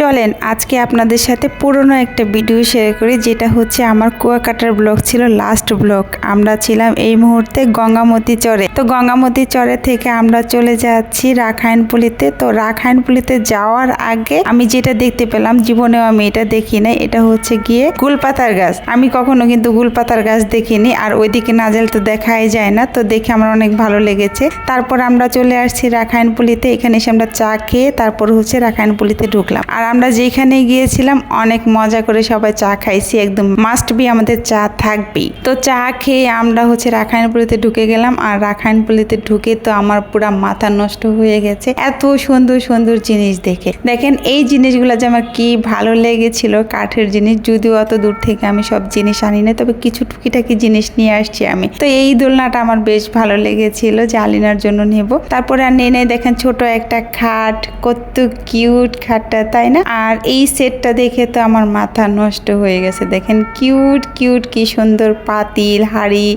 চলেন, আজকে আপনাদের সাথে পুরনো একটা ভিডিও শেয়ার করি, যেটা হচ্ছে আমার কুয়াকাটার ব্লগ ছিল লাস্ট ব্লগ আমরা ছিলাম এই মুহূর্তে গঙ্গামতি চরে। তো গঙ্গামতি চরে থেকে আমরা চলে যাচ্ছি রাখাইনপুলিতে তো রাখাইনপুলিতে যাওয়ার আগে আমি যেটা দেখতে পেলাম, জীবনেও আমি এটা দেখি নাই, এটা হচ্ছে গিয়ে গুলপাতার গাছ। আমি কখনো কিন্তু গুলপাতার গাছ দেখিনি, আর ওইদিকে নাজেল তো দেখাই যায় না, তো দেখে আমার অনেক ভালো লেগেছে। তারপর আমরা চলে আসছি রাখাইনপুলিতে এখানে এসে আমরা চা খেয়ে তারপর হচ্ছে রাখাইনপুলিতে ঢুকলাম। আর আমরা যেখানে গিয়েছিলাম, অনেক মজা করে সবাই চা খাইছি, একদম মাস্ট বি আমাদের চা থাকবেই। তো চা খেয়ে আমরা হচ্ছে রাখাইনপুলিতে ঢুকে গেলাম, আর রাখাইনপুলিতে ঢুকে তো আমার পুরা মাথা নষ্ট হয়ে গেছে। এত সুন্দর সুন্দর জিনিস দেখে। দেখেন, এই জিনিসগুলো যে আমার কি ভালো লেগেছিল, কাঠের জিনিস, যদিও অত দূর থেকে আমি সব জিনিস আনি না তবে কিছু টুকিটাকি জিনিস নিয়ে আসছি আমি। তো এই দোলনাটা আমার বেশ ভালো লেগেছিল, যে আলিনার জন্য নেব। তারপরে আর নেই দেখেন ছোট একটা খাট, কত কিউট খাটটা, তাই না? আর এই সেটটা দেখে তো আমার মাথা নষ্ট হয়ে গেছে। দেখেন কিউট কিউট কি সুন্দর পাতিল, হাড়ি,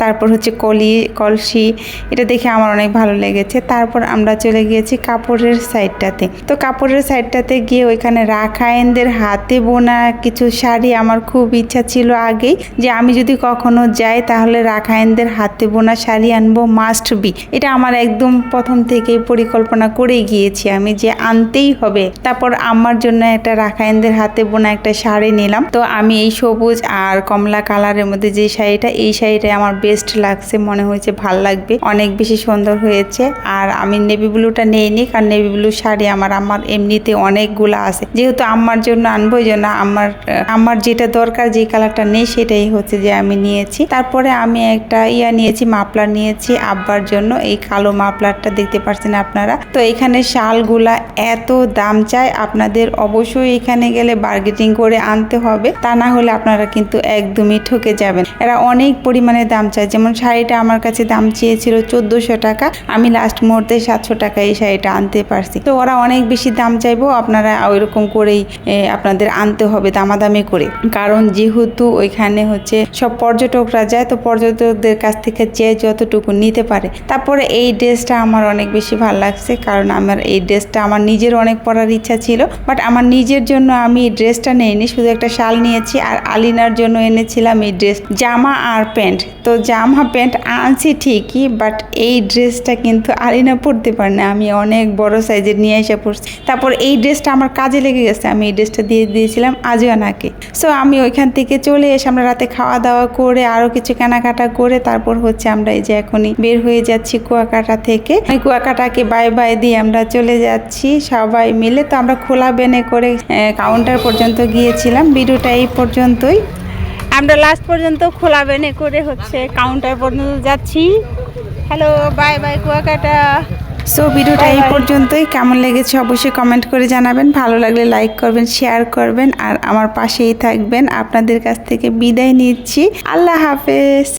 তারপর হচ্ছে কলি, কলসি। এটা দেখে আমার অনেক ভালো লেগেছে। তারপর আমরা চলে গিয়েছি কাপড়ের সাইডটাতে। তো কাপড়ের সাইডটাতে গিয়ে ওইখানে রাখাইনদের হাতে বোনা কিছু শাড়ি আমার খুব ইচ্ছা ছিল আগেই যে আমি যদি কখনো যাই তাহলে রাখাইনদের হাতে বোনা শাড়ি আনব মাস্ট বি। এটা আমার একদম প্রথম থেকেই পরিকল্পনা করেই গিয়েছি আমি যে আনতেই হবে। তারপর আমার জন্য একটা রাখাইনদের হাতে বোনা একটা শাড়ি নিলাম। তো আমি এই সবুজ আর কমলা কালারের মধ্যে যে শাড়িটা, এই শাড়িটা আমার বেস্ট লাগছে, মনে হয়েছে ভালো লাগবে। অনেক বেশি সুন্দর হয়েছে। আর আমি নেভি ব্লুটা নেইনি কারণ নেভি ব্লু শাড়ি আমার আমার এমনিতে অনেকগুলো আছে। যেহেতু আমার জন্য আনব জন্য আমার আমার যেটা দরকার যে কালারটা নেই, সেটাই হচ্ছে যে আমি নিয়েছি। তারপরে আমি একটা ইয়া নিয়েছি মাপলার নিয়েছি আব্বার জন্য। এই কালো মাপলারটা দেখতে পাচ্ছেন আপনারা? তো এখানে শালগুলা এত দাম চায়, আপনাদের অবশ্যই এখানে গেলে বার্গেটিং করে আনতে হবে। তা না হলে আপনারা কিন্তু একদমই ঠকে যাবেন। এরা অনেক পরিমাণে দাম চায়। যেমন শাড়িটা আমার কাছে দাম চেয়েছিল চোদ্দোশো টাকা। আমি লাস্ট মুহূর্তে সাতশো টাকা এই শাড়িটা আনতে পারছি। তো ওরা অনেক বেশি দাম চাইব। আপনারা ওইরকম করেই আপনাদের আনতে হবে দামাদামি করে। কারণ যেহেতু ওইখানে হচ্ছে সব পর্যটকরা যায়, তো পর্যটকদের কাছ থেকে চেয়ে যতটুকু নিতে পারে। তারপরে এই ড্রেসটা আমার অনেক বেশি ভালো লাগছে। কারণ আমার এই ড্রেসটা আমার নিজের অনেক পরার ইচ্ছা ছিল। বাট আমার নিজের জন্য আমি এই ড্রেসটা নেইনি, শুধু একটা শাল নিয়েছি আর আলিনার জন্য এনেছিলাম এই ড্রেস জামা আর প্যান্ট। তো জামা, প্যান্ট আনছি ঠিকই বাট এই ড্রেসটা কিন্তু আলিনা পরতে পারে না। আমি অনেক বড় সাইজের নিয়ে এসে পড়ছি তারপর এই ড্রেসটা আমার কাজে লেগে গেছে, আমি এই ড্রেসটা দিয়ে দিয়েছিলাম আজিয়ানাকে। সো আমি ওইখান থেকে চলে এসে আমরা রাতে খাওয়া দাওয়া করে আরও কিছু কেনাকাটা করে, তারপর হচ্ছে আমরা এই যে এখনই বের হয়ে যাচ্ছি কুয়াকাটা থেকে। কুয়াকাটাকে বাই বাই দিয়ে আমরা চলে যাচ্ছি, সবাই মিলে। তো আমরা খোলা বেনে করে কাউন্টার পর্যন্ত গিয়েছিলাম। ভিডিওটা এই পর্যন্তই। আমরা লাস্ট পর্যন্ত খোলা বেনে করে হচ্ছে কাউন্টার পর্যন্ত যাচ্ছি। Hello bye bye Kuakata. So ভিডিওটা এই পর্যন্তই। কেমন লেগেছে অবশ্যই কমেন্ট করে জানাবেন। ভালো লাগলে লাইক করবেন শেয়ার করবেন আর আমার পাশেই থাকবেন। আপনাদের কাছ থেকে বিদায় নিচ্ছি। আল্লাহ হাফেজ।